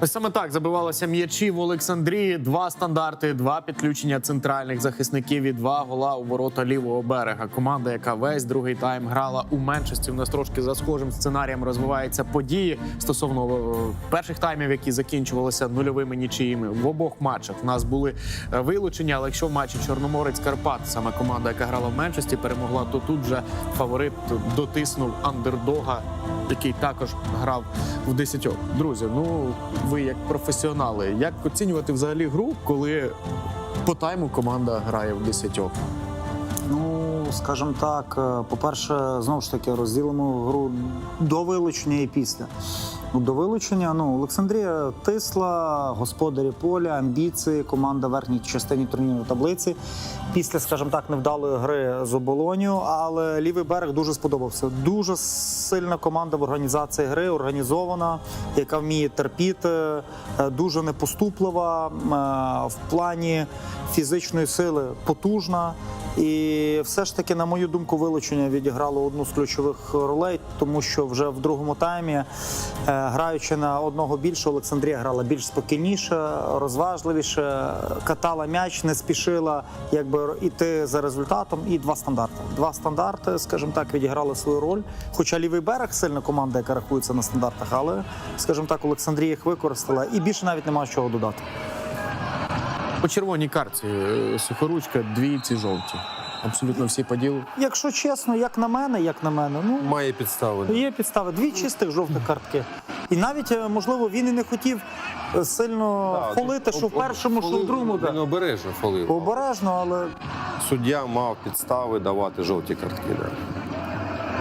Ось Саме так забивалося м'ячі в Олександрії. Два стандарти, два підключення центральних захисників і два гола у ворота лівого берега. Команда, яка весь другий тайм грала у меншості. У нас трошки за схожим сценарієм розвиваються події стосовно е, перших таймів, які закінчувалися нульовими нічиїми. В обох матчах у нас були е, вилучення. Але якщо в матчі Чорноморець Карпат, саме команда, яка грала в меншості, перемогла, то тут вже фаворит дотиснув андердога, який також грав в десятьох. Друзі, ну ви як професіонали, як оцінювати взагалі гру, коли по тайму команда грає в десятьох? Ну, скажімо так, е, по-перше, знову ж таки, розділимо гру до вилучення і після. Ну, До вилучення, ну, Олександрія тисла, господарі поля, амбіції, команда верхній частині турнірної таблиці. Після, скажімо так, невдалої гри з оболоню, але лівий берег дуже сподобався. Дуже сильна команда в організації гри, організована, яка вміє терпіти, е, дуже непоступлива е, в плані фізичної сили потужна. І все ж таки, на мою думку, вилучення відіграло одну з ключових ролей, тому що вже в другому таймі, е, граючи на одного більше, Олександрія грала більш спокійніше, розважливіше, катала м'яч, не спішила якби іти за результатом. І два стандарти. Два стандарти, скажімо так, відіграли свою роль. Хоча лівий берег сильна команда, яка рахується на стандартах, але, скажімо так, Олександрія їх використала і більше навіть немає чого додати. По червоній картці е, сухоручка, двійці жовті. Абсолютно всі по ділу. Якщо чесно, як на мене, як на мене, ну Має підстави. Є підстави, дві чистих жовтих картки. І навіть, е, можливо, він і не хотів е, сильно Да, холити, що в першому, що в другому. Він обережно фолив. Обережно, але Суддя мав підстави давати жовті картки. Да.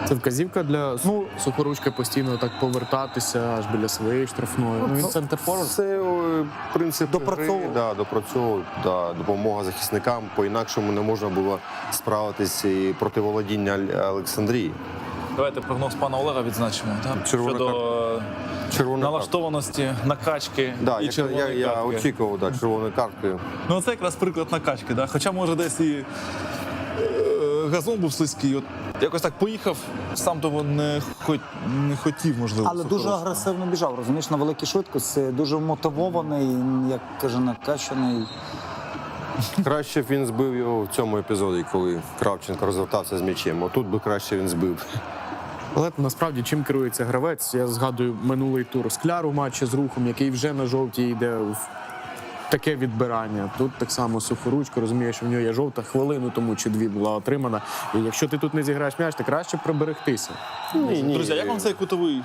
Це вказівка для Ну, сухоручка постійно так повертатися аж біля своєї штрафної. Ну, він ну, центр форвард. Це о, принцип Допрацьовує. гри, да, допрацьовує, да, допомога захисникам. По-інакшому не можна було справитися і проти володіння Аль- Олександрії. Давайте прогноз пана Олега відзначимо. Так? Червона Щодо Червона налаштованості накачки Да, і я, червоної я, я картки. очікував да, червоної картки. Ну це якраз приклад накачки. Да? Хоча може десь і е, газон був слизький. От якось так поїхав, сам того не, хот, не хотів, можливо. але дуже хороше. агресивно біжав, розумієш, на великій швидкості, дуже мотивований, як каже, накачаний. Краще б він збив його в цьому епізоді, коли Кравченко розвертався з м'ячем. Отут би краще він збив. Але насправді чим керується гравець? Я згадую минулий тур скляр у матчі з рухом, який вже на жовтій йде в таке відбирання. Тут так само сухоручка, розуміє, що в нього є жовта хвилину тому чи дві була отримана. І якщо ти тут не зіграєш м'яч, то краще приберегтися. Ні, ні. Друзі, а як вам цей кутовий?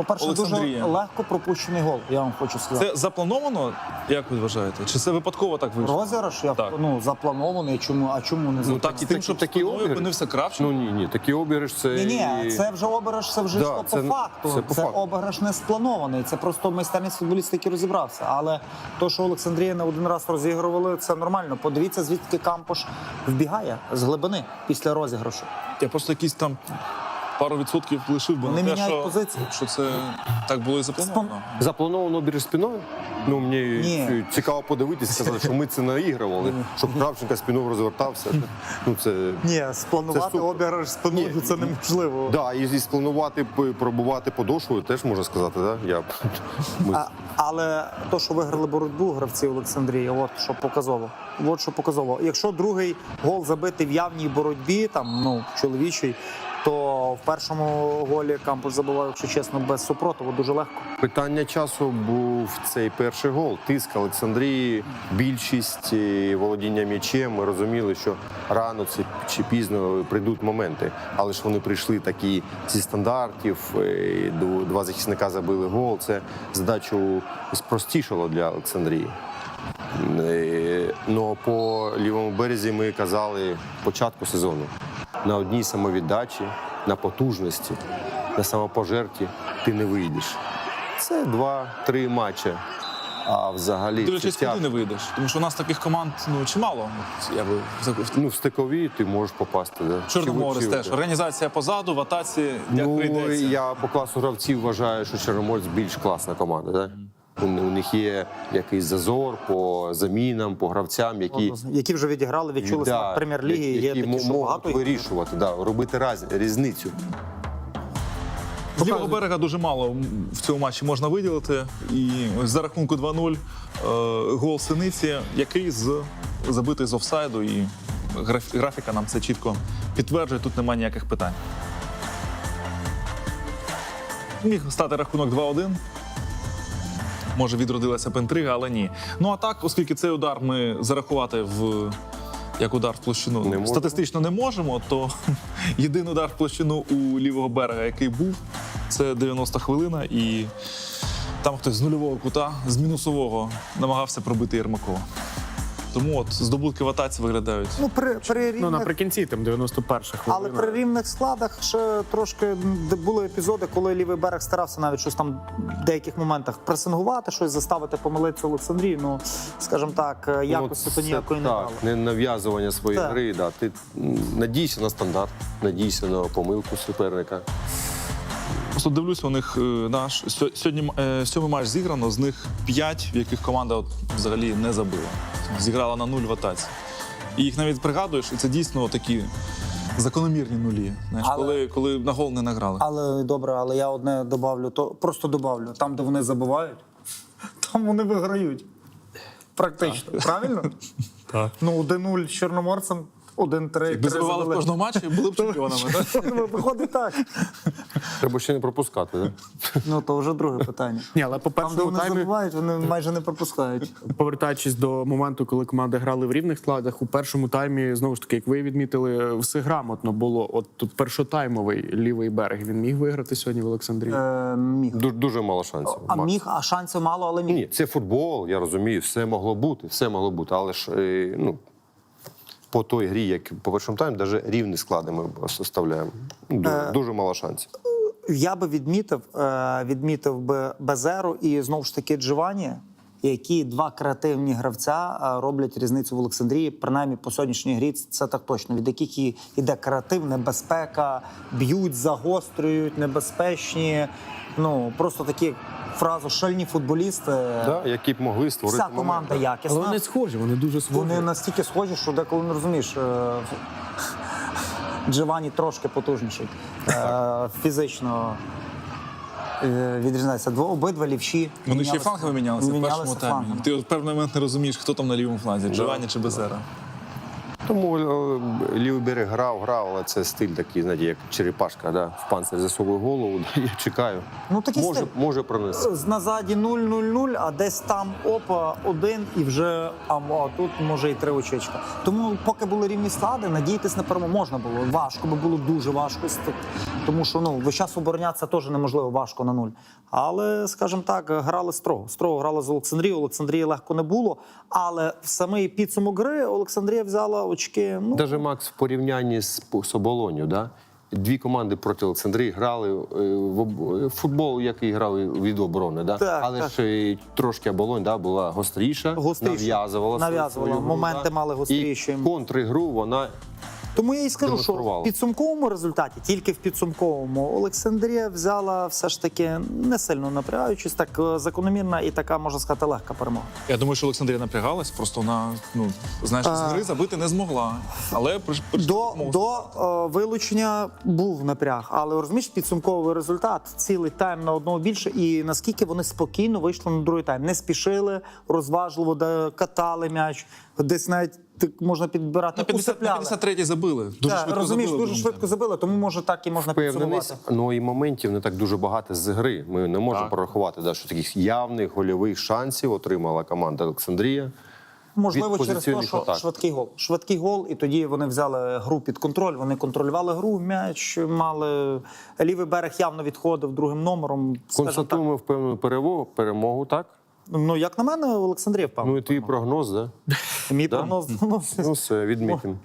По-перше, дуже Олександрія. легко пропущений гол, я вам хочу сказати. Це заплановано, як ви вважаєте? Чи це випадково так вийшло? Розіграш, я Так. ну, запланований, чому, а чому не Ну так і тим, щоб такі спиною обігри. опинився Ну ні, ні, такий обіграш це. Ні, ні, це вже обереш, це вже Да, йшло це- по факту. це Це, по факту. обереш не спланований. Це просто майстерність футболіст, який розібрався. Але то, що Олександрія не один раз розігрували, це нормально. Подивіться, звідки Кампош вбігає з глибини після розіграшу. Я просто якісь там пару відсотків лишив, бо Вони на те, міняють що, позиції. що це так було і заплановано. Заплановано обіж спиною. Ну мені Ні. цікаво подивитися, сказати, що ми це наігрували, щоб Кравченко спиною розвертався. Ну це Ні, спланувати супер. обіграш спиною Ні, це неможливо. да, і, і спланувати п- пробувати подошвою, теж можна сказати. Да? Я ми А, але то, що виграли боротьбу гравці Олександрії, от що показово. От що показово. Якщо другий гол забитий в явній боротьбі, там ну чоловічий, то в першому голі Кампуш забивав, якщо чесно, без супротиву дуже легко. Питання часу був цей перший гол. Тиск Олександрії, більшість е, володіння м'ячем. Ми розуміли, що рано це чи пізно прийдуть моменти. Але ж вони прийшли такі зі стандартів. е, Два захисника забили гол. Це задачу спростішало для Олександрії. Е, Ну по лівому березі ми казали початку сезону. На одній самовіддачі, на потужності, на самопожерті ти не вийдеш. Це два-три матчі. А взагалі Дивлячись, куди не вийдеш. Тому що у нас таких команд ну, чимало. Я би Ну, в стикові ти можеш попасти. Да. Чорноморець теж. Організація позаду, в атаці, як Ну, прийдеться. я по класу гравців вважаю, що Чорноморець більш класна команда. Да? У, у них є якийсь зазор по замінам, по гравцям, які, Які вже відіграли, відчули да, себе в прем'єр-лігі. Є які такі, що багато їх. вирішувати, да, робити раз, різницю. З лівого берега дуже мало в цьому матчі можна виділити. І ось за рахунку 2-0 е, гол Синиці, який з забитий з офсайду, і графіка нам це чітко підтверджує. Тут немає ніяких питань. Міг стати рахунок 2-1. Може, відродилася б інтрига, але ні. Ну а так, оскільки цей удар ми зарахувати в як удар в площину Не статистично не можемо, то єдиний удар в площину у лівого берега, який був, це 90 хвилина, і там хтось з нульового кута, з мінусового намагався пробити Єрмакова. Тому от здобутки в атаці виглядають. Ну, при, при Ну наприкінці, там 91 хвилина. але при рівних складах ще трошки були епізоди, коли лівий берег старався навіть щось там в деяких моментах пресингувати, щось заставити помилитися Олександрії. Ну, скажімо так, якості Ну, то ніякої не так, дало. не нав'язування своєї Так. гри. Да. Ти м, надійся на стандарт, надійся на помилку суперника. Просто дивлюся, у них е, наш сьогодні е, сьомий матч зіграно, з них п'ять, в яких команда от взагалі не забила. Зіграла на нуль в атаці. І їх навіть пригадуєш, і це дійсно такі закономірні нулі. Знаєш, Але- коли, коли на гол не награли. Але добре, але я одне добавлю, то просто добавлю. Там, де вони забивають, там вони виграють. Практично. Правильно? Так. Ну, 1-0 з Чорноморцем, 1-3. Якби забивали в кожному матчі, були б чемпіонами. Ну, Виходить так. Треба ще не пропускати. Ну, то вже друге питання. Ні, але по Там, де першому вони таймі, забивають, вони майже не пропускають. повертаючись до моменту, коли команди грали в рівних складах, у першому таймі, знову ж таки, як ви відмітили, все грамотно було. От тут першотаймовий лівий берег. Він міг виграти сьогодні в Олександрії. Е, міг. Дуже, дуже мало шансів. А Макс. міг, а шансів мало, але міг. Ні, це футбол, я розумію, все могло бути, все могло бути. Але ж е, ну, по той грі, як по першому таймі, навіть рівні склади ми составляємо. Ну, Дуже, дуже мало шансів. Я би відмітив, е, відмітив би Безеру і знову ж таки Джовані, які два креативні гравця е, роблять різницю в Олександрії. Принаймні по сьогоднішній грі це так точно. Від яких іде креатив, небезпека, б'ють, загострюють, небезпечні. Ну просто такі фразу шальні футболісти. Да, які б могли створити Вся команда моменти. якісна. Але вони схожі, вони дуже схожі. Вони настільки схожі, що деколи не розумієш. е, Джованні трошки потужніший. Е, Фізично е, відрізняється. Дво- Обидва лівші. Вони ще й Мінялися- флангами мінялися в першому таймі. Ти от в певний момент не розумієш, хто там на лівому фланзі, Джованні чи Безера. Тому е, лівий берег грав, грав, але це стиль такий, знаєте, як черепашка, да, в панцир засовує голову. да, Я чекаю. Ну, такий може, стиль. може пронести. Назаді 0-0-0, а десь там опа, один і вже а, а тут може і три очечка. Тому, поки були рівні склади, надіятись на перемогу можна було. Важко би було дуже важко. Тому що ну весь час оборонятися теж неможливо важко на нуль. Але, скажімо так, грали строго. Строго грали з Олександрією. Олександрії легко не було. Але в самий підсумок гри Олександрія взяла очки. Ну Даже Макс в порівнянні з, Соболоню, да? дві команди проти Олександрії грали е, в е, футбол, який грали від оборони. Да? Так, Але так. ж трошки Оболонь да, була гостріша, Гостріша. нав'язувала Нав'язувала. Моменти да. мали гостріші. І контригру вона Тому я і скажу, що в підсумковому результаті, тільки в підсумковому, Олександрія взяла все ж таки не сильно напрягаючись, так е, закономірна і така, можна сказати, легка перемога. Я думаю, що Олександрія напрягалась, просто вона, ну, знаєш, з гри забити не змогла. Але приш- До, до е, вилучення був напряг, але розумієш, підсумковий результат цілий тайм на одного більше, і наскільки вони спокійно вийшли на другий тайм. Не спішили, розважливо, де катали м'яч, десь навіть можна підбирати. на 50, на 53-й забили. Дуже Так, швидко розумієш, забили. дуже швидко забили, тому може так і можна підсумувати. Ну і моментів не так дуже багато з гри. Ми не можемо Так. порахувати, да, що таких явних гольових шансів отримала команда Олександрія. Можливо, від через те, що атак. швидкий гол. Швидкий гол, і тоді вони взяли гру під контроль. Вони контролювали гру, м'яч мали. Лівий берег явно відходив другим номером. Констатуємо впевнену перемогу, перемогу, так? Ну, як на мене, Олександрія впав. Ну і твій прогноз, да? Мій да? прогноз. Ну, Ну все, відмітимо.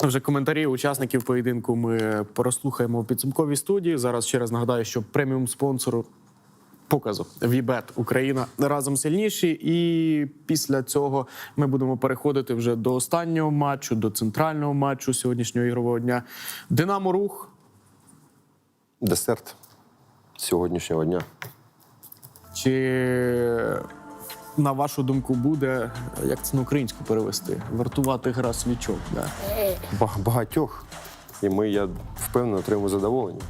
Вже коментарі учасників поєдинку ми прослухаємо в підсумковій студії. Зараз ще раз нагадаю, що преміум спонсору показу Вібет Україна разом сильніші. І після цього ми будемо переходити вже до останнього матчу, до центрального матчу сьогоднішнього ігрового дня. Динамо Рух. Десерт сьогоднішнього дня. Чи на вашу думку буде як це на українську перевести? Вартувати гра свічок? Да? Багатьох. І ми, я впевнено, отримую задоволення.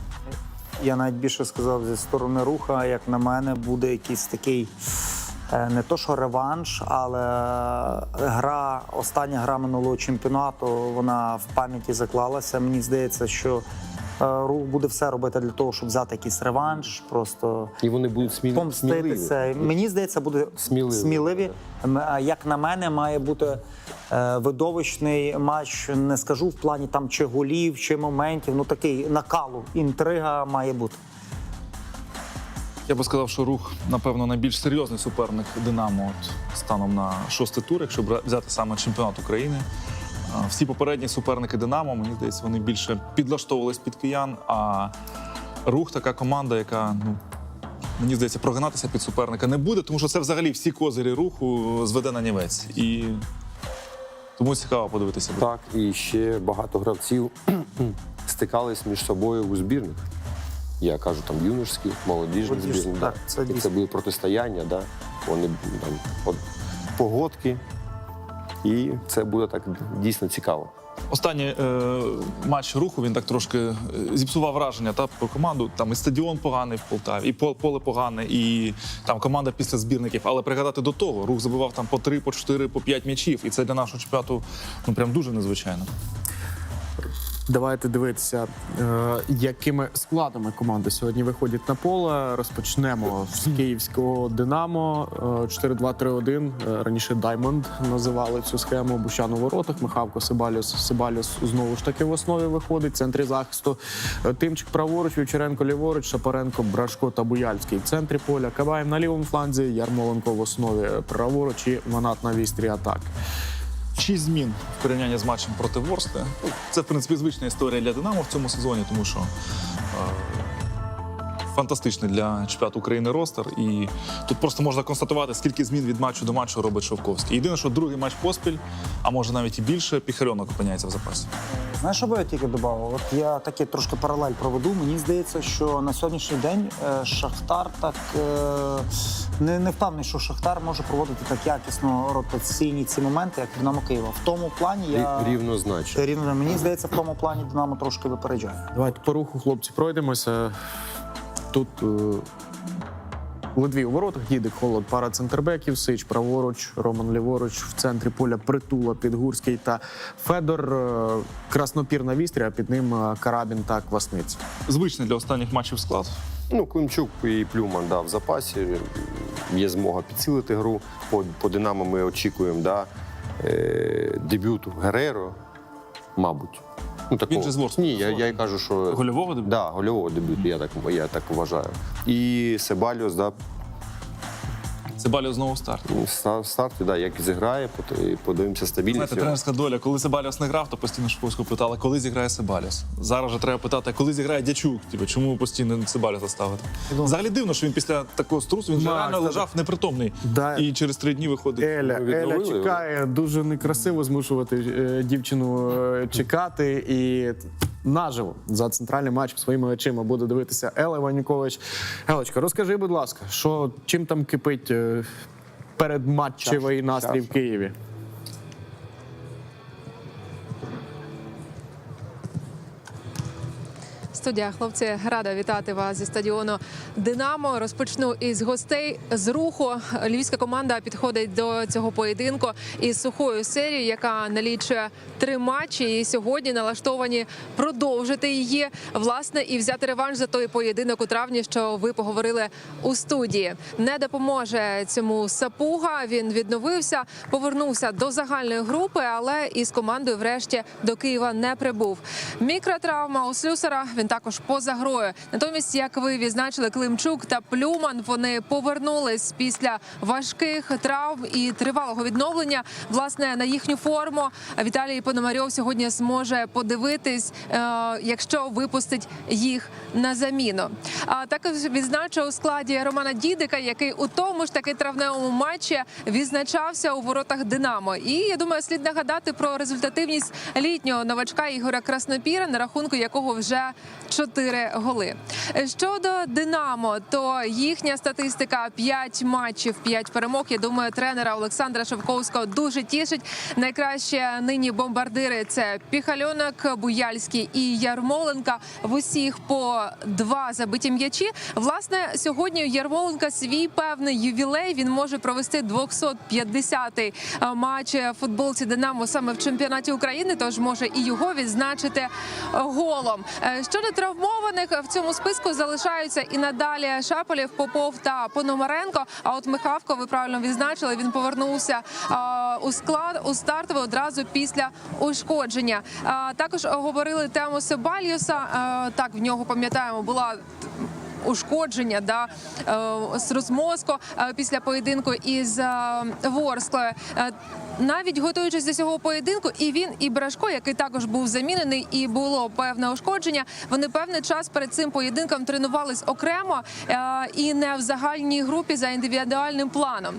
я навіть більше сказав зі сторони руха, як на мене, буде якийсь такий. е, Не то, що реванш, але гра, остання гра минулого чемпіонату, вона в пам'яті заклалася. Мені здається, що рух буде все робити для того, щоб взяти якийсь реванш, просто І вони будуть сміливі. помститися. Мені здається, буде Сміливі. сміливі. Як на мене, має бути е, видовищний матч. Не скажу в плані там чи голів, чи моментів. Ну такий накалу, інтрига має бути. Я би сказав, що рух, напевно, найбільш серйозний суперник Динамо от, станом на шостий тур, якщо взяти саме чемпіонат України. Всі попередні суперники Динамо, мені здається, вони більше підлаштовувались під киян. А рух така команда, яка ну. Мені здається, прогинатися під суперника не буде, тому що це взагалі всі козирі руху зведе на нівець. І тому цікаво подивитися. Так, і ще багато гравців стикались між собою у збірних. Я кажу, там юношські, молодіжні збірні. так, да. це і це були протистояння, да. вони там от, погодки. І це буде так дійсно цікаво. Останній е, матч руху він так трошки е, зіпсував враження та про команду. Там і стадіон поганий в Полтаві, і поле погане, і там команда після збірників. Але пригадати до того, рух забивав там по три, по чотири, по п'ять м'ячів. І це для нашого чемпіонату ну прям дуже незвичайно. Давайте дивитися, е, якими складами команди сьогодні виходять на поле. Розпочнемо з київського Динамо е, 4-2-3-1. Е, Раніше Даймонд називали цю схему. Бущан у воротах, Михавко, Сибаліус. Сибаліус знову ж таки в основі виходить. В центрі захисту е, Тимчик праворуч, Вівчаренко ліворуч, Шапаренко, Брашко та Буяльський. В центрі поля Кабаєм на лівому фланзі, Ярмоленко в основі праворуч і Ванат на вістрі атаки. Шість змін в порівнянні з матчем проти Ворсти. Ну, Це, в принципі, звична історія для Динамо в цьому сезоні, тому що фантастичний для чемпіонату України ростер. І тут просто можна констатувати, скільки змін від матчу до матчу робить Шовковський. Єдине, що другий матч поспіль, а може навіть і більше, Піхарьонок опиняється в запасі. Знаєш, що би я тільки додав? От я таки трошки паралель проведу. Мені здається, що на сьогоднішній день е, Шахтар так е, не, не впевнений, що Шахтар може проводити так якісно ротаційні ці моменти, як Динамо Києва. В тому плані я Рі- Рівнозначно. рівно мені здається, в тому плані Динамо трошки випереджає. Давайте по руху, хлопці, пройдемося. Тут е, Ледвій у воротах, Дідик, Холод, пара центрбеків, Сич праворуч, Роман ліворуч, в центрі поля Притула, Підгурський та Федор. е, Краснопір на вістрі, а під ним е, Карабін та Квасниця. Звичний для останніх матчів склад. Ну, Климчук і Плюман да, в запасі. Є змога підсилити гру. По, по Динамо ми очікуємо да, е, дебюту Гереро, мабуть. Ну, такого. же з Ворскли. Ні, я, я й кажу, що Гольового дебюту? Да, гольового дебюту, я так, я так вважаю. І Себальос да, Себаліо знову в старті. ста- в старті, да, як зіграє, подивимося стабільність. Знаєте, тренерська доля, коли Себаліос не грав, то постійно Шовковського питали, коли зіграє Себаліос. Зараз же треба питати, коли зіграє Дячук. Типу, чому постійно Себаліоса ставити? Взагалі дивно, що він після такого струсу він реально лежав непритомний. Да. І через три дні виходить. Еля, Ну, Еля чекає, дуже некрасиво змушувати е, дівчину е, чекати. І наживо за центральним матчем своїми очима буде дивитися Ела Іванюкович. Елочка, розкажи, будь ласка, що чим там кипить е, передматчевий настрій в. Києві? Студія, хлопці, рада вітати вас зі стадіону Динамо. Розпочну із гостей з руху. Львівська команда підходить до цього поєдинку із сухою серією, яка налічує три матчі. І сьогодні налаштовані продовжити її власне і взяти реванш за той поєдинок у травні, що ви поговорили у студії. Не допоможе цьому сапуга. Він відновився, повернувся до загальної групи, але із командою, врешті, до Києва не прибув. Мікротравма у слюсара. Він також поза грою. Натомість, як ви відзначили, Климчук та Плюман вони повернулись після важких травм і тривалого відновлення. Власне на їхню форму Віталій Пономарьов сьогодні зможе подивитись, е, якщо випустить їх на заміну. А також відзначу у складі Романа Дідика, який у тому ж таки травневому матчі відзначався у воротах Динамо. І я думаю, слід нагадати про результативність літнього новачка Ігоря Краснопіра, на рахунку якого вже 4 голи. Щодо Динамо, то їхня статистика 5 матчів, 5 перемог. Я думаю, тренера Олександра Шевковського дуже тішить. Найкраще нині бомбардири це Піхальонок, Буяльський і Ярмоленка. В усіх по два забиті м'ячі. Власне, сьогодні у Ярмоленка свій певний ювілей. Він може провести 250-й е, матч футболці Динамо саме в чемпіонаті України. Тож може і його відзначити е, голом. Е, Щодо травмованих в цьому списку залишаються і надалі Шаполєв, Попов та Пономаренко. А от Михавко, ви правильно відзначили, він повернувся у склад у стартовий одразу після ушкодження. Також говорили тему Себальюса. Так, в нього пам'ятаємо, була ушкодження да, е, з розмозку е, після поєдинку із е, Ворсклою. Навіть готуючись до цього поєдинку, і він, і Брашко, який також був замінений, і було певне ушкодження. Вони певний час перед цим поєдинком тренувались окремо е, і не в загальній групі за індивідуальним планом.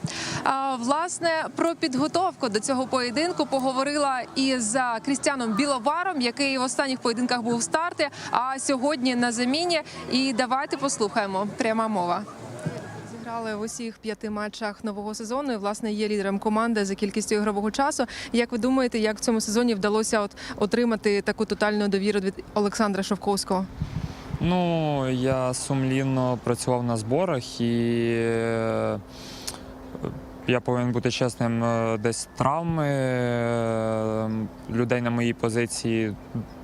Е, Власне про підготовку до цього поєдинку поговорила із Крістіаном Біловаром, який в останніх поєдинках був в старті, а сьогодні на заміні. І давайте послухаємо пряма мова. Зіграли в усіх п'яти матчах нового сезону. і, Власне, є лідером команди за кількістю ігрового часу. Як ви думаєте, як в цьому сезоні вдалося от отримати таку тотальну довіру від Олександра Шовковського? Ну, я сумлінно працював на зборах і е, я повинен бути чесним, е, десь травми е, людей на моїй позиції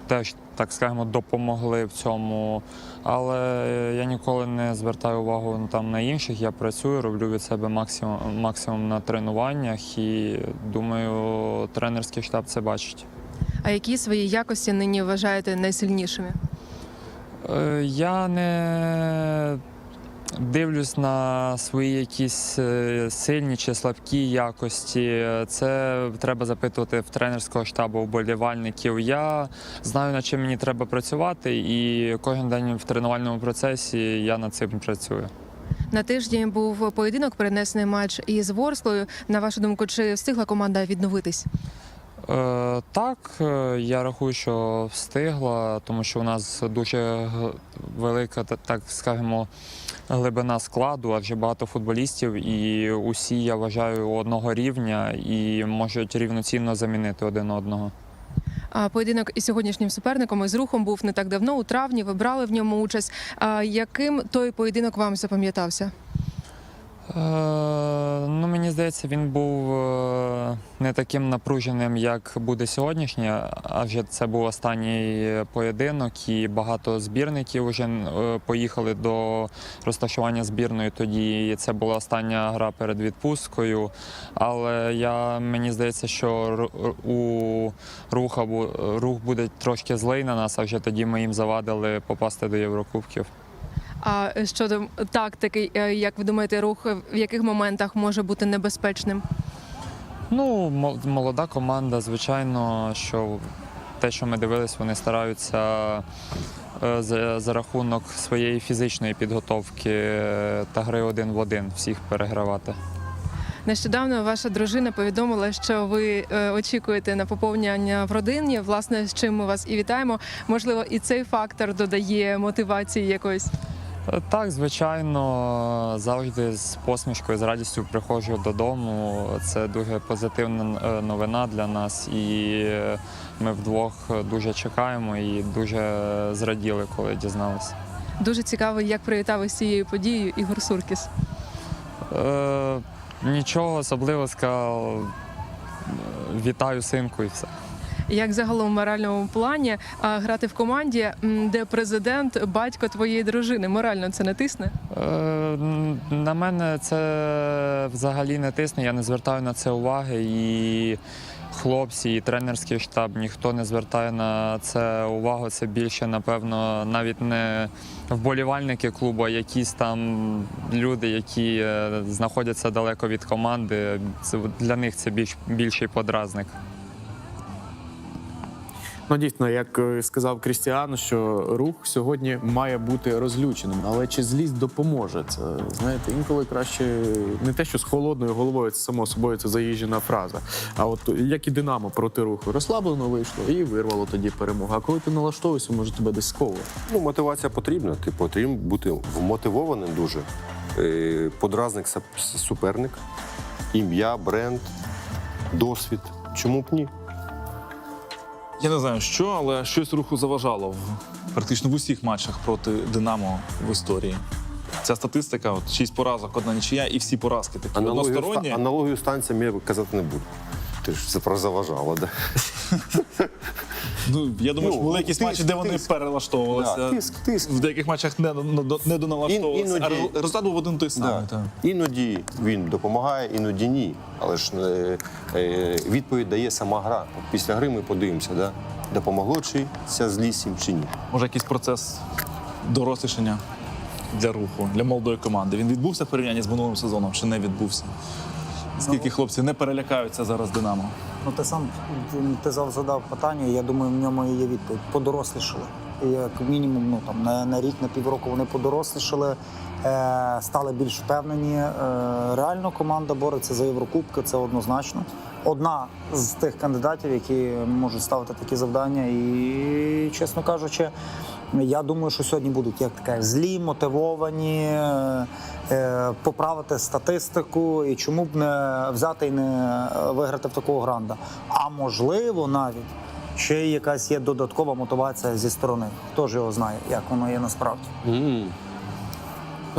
теж, так скажемо, допомогли в цьому. Але я ніколи не звертаю увагу там, на інших. Я працюю, роблю від себе максимум, максимум на тренуваннях і думаю, тренерський штаб це бачить. А які свої якості нині вважаєте найсильнішими? Е, Я не дивлюсь на свої якісь е, сильні чи слабкі якості. Це треба запитувати в тренерського штабу вболівальників. Я знаю, над чим мені треба працювати, і кожен день в тренувальному процесі я над цим працюю. На тижні був поєдинок, перенесений матч із Ворсклою. На вашу думку, чи встигла команда відновитись? Е, так, е, я рахую, що встигла, тому що у нас дуже велика, так скажемо, глибина складу, адже багато футболістів, і усі, я вважаю, одного рівня і можуть рівноцінно замінити один одного. А поєдинок із сьогоднішнім суперником із рухом був не так давно. У травні ви брали в ньому участь. Яким той поєдинок вам запам'ятався? Е, ну, мені здається, він був е, не таким напруженим, як буде сьогоднішній, адже це був останній поєдинок, і багато збірників вже е, поїхали до розташування збірної. Тоді це була остання гра перед відпусткою. Але я мені здається, що у руха рух буде трошки злий на нас, а вже тоді ми їм завадили попасти до Єврокубків. А щодо тактики, е, як ви думаєте, рух в яких моментах може бути небезпечним? Ну, молода команда, звичайно, що те, що ми дивились, вони стараються е, за, за рахунок своєї фізичної підготовки е, та гри один в один всіх перегравати. Нещодавно ваша дружина повідомила, що ви е, очікуєте на поповнення в родині. Власне, з чим ми вас і вітаємо. Можливо, і цей фактор додає мотивації якоїсь. Так, звичайно, завжди з посмішкою, з радістю приходжу додому. Це дуже позитивна е, новина для нас, і е, ми вдвох дуже чекаємо і дуже зраділи, коли дізналися. Дуже цікаво, як привітав із цією подією Ігор Суркіс. Е, нічого особливо сказав. Вітаю синку і все. Як загалом в моральному плані а, грати в команді, де президент батько твоєї дружини, морально це не тисне? Е, на мене це взагалі не тисне, я не звертаю на це уваги. І хлопці, і тренерський штаб ніхто не звертає на це увагу. Це більше, напевно, навіть не вболівальники клубу, а якісь там люди, які е, знаходяться далеко від команди. Це для них це більш більший подразник. Ну дійсно, як е, сказав Крістіан, що рух сьогодні має бути розлюченим. Але чи злість допоможе? Це знаєте, інколи краще не те, що з холодною головою це само собою це заїжджена фраза. А от як і Динамо проти руху розслаблено вийшло і вирвало тоді перемогу. А коли ти налаштовуєшся, може тебе десь сковує. Ну, мотивація потрібна. Ти потрібен бути вмотивованим дуже. Е, Подразник суперник, ім'я, бренд, досвід. Чому б ні? Я не знаю що, але щось руху заважало в практично в усіх матчах проти Динамо в історії. Ця статистика: от шість поразок, одна нічия, і всі поразки такі Аналогію, односторонні. аналогію станціям я казати не буду. Ти ж це про заважало, да? Ну я думаю, Ну, що були якісь тиск, матчі, де вони тиск. перелаштовувалися. Да, тиск, тиск. В деяких матчах не, не, не доналаштовувалися. Ін- А іноді- результат був один той самий. Да. так. Іноді він допомагає, іноді ні. Але ж е, е, відповідь дає сама гра. Після гри ми подивимося, да? допомогло чи ця злість їм чи ні. Може, якийсь процес дорослішання для руху, для молодої команди. Він відбувся в порівнянні з минулим сезоном чи не відбувся? Скільки хлопці не перелякаються зараз Динамо? Ну, ти сам ти задав питання, я думаю, в ньому є відповідь. Подорослішали. Як мінімум, ну там на, на рік, на півроку вони подорослішали, е, стали більш впевнені. Е, реально команда бореться за Єврокубки, це однозначно. Одна з тих кандидатів, які можуть ставити такі завдання. І, чесно кажучи, я думаю, що сьогодні будуть як таке злі, мотивовані, е, поправити статистику і чому б не взяти і не е, виграти в такого гранда. А можливо, навіть ще якась є додаткова мотивація зі сторони. Хто ж його знає, як воно є насправді. Ну,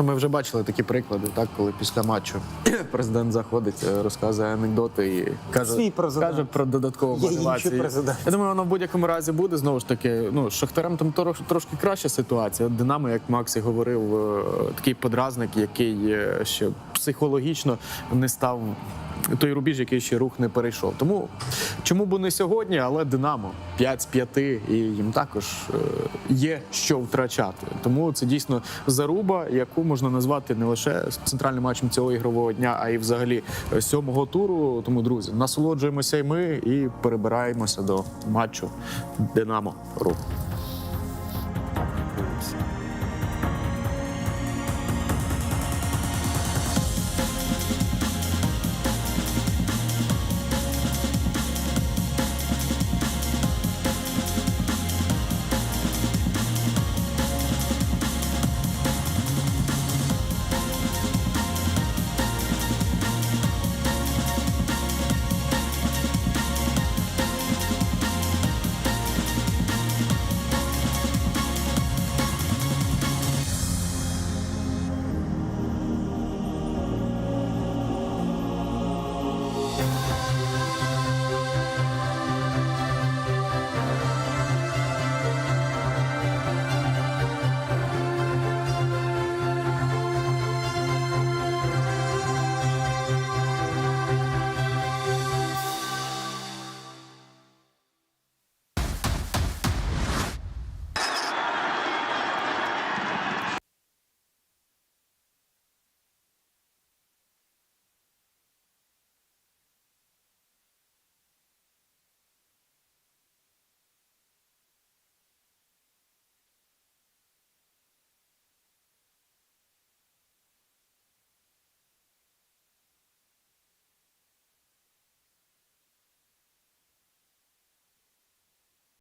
ми вже бачили такі приклади, так коли після матчу президент заходить, е, розказує анекдоти і каже, Свій президент. каже про додаткову мотивацію. президент. Я думаю, воно в будь-якому разі буде знову ж таки. Ну, Шахтарем там трошки краща ситуація. От Динамо, як Максі говорив, е, такий подразник, який е, ще психологічно не став. Той рубіж, який ще рух не перейшов. Тому чому б не сьогодні, але Динамо 5 з 5, і їм також е, є що втрачати. Тому це дійсно заруба, яку можна назвати не лише центральним матчем цього ігрового дня, а й взагалі сьомого туру. Тому, друзі, насолоджуємося і ми і перебираємося до матчу Динамо Рух.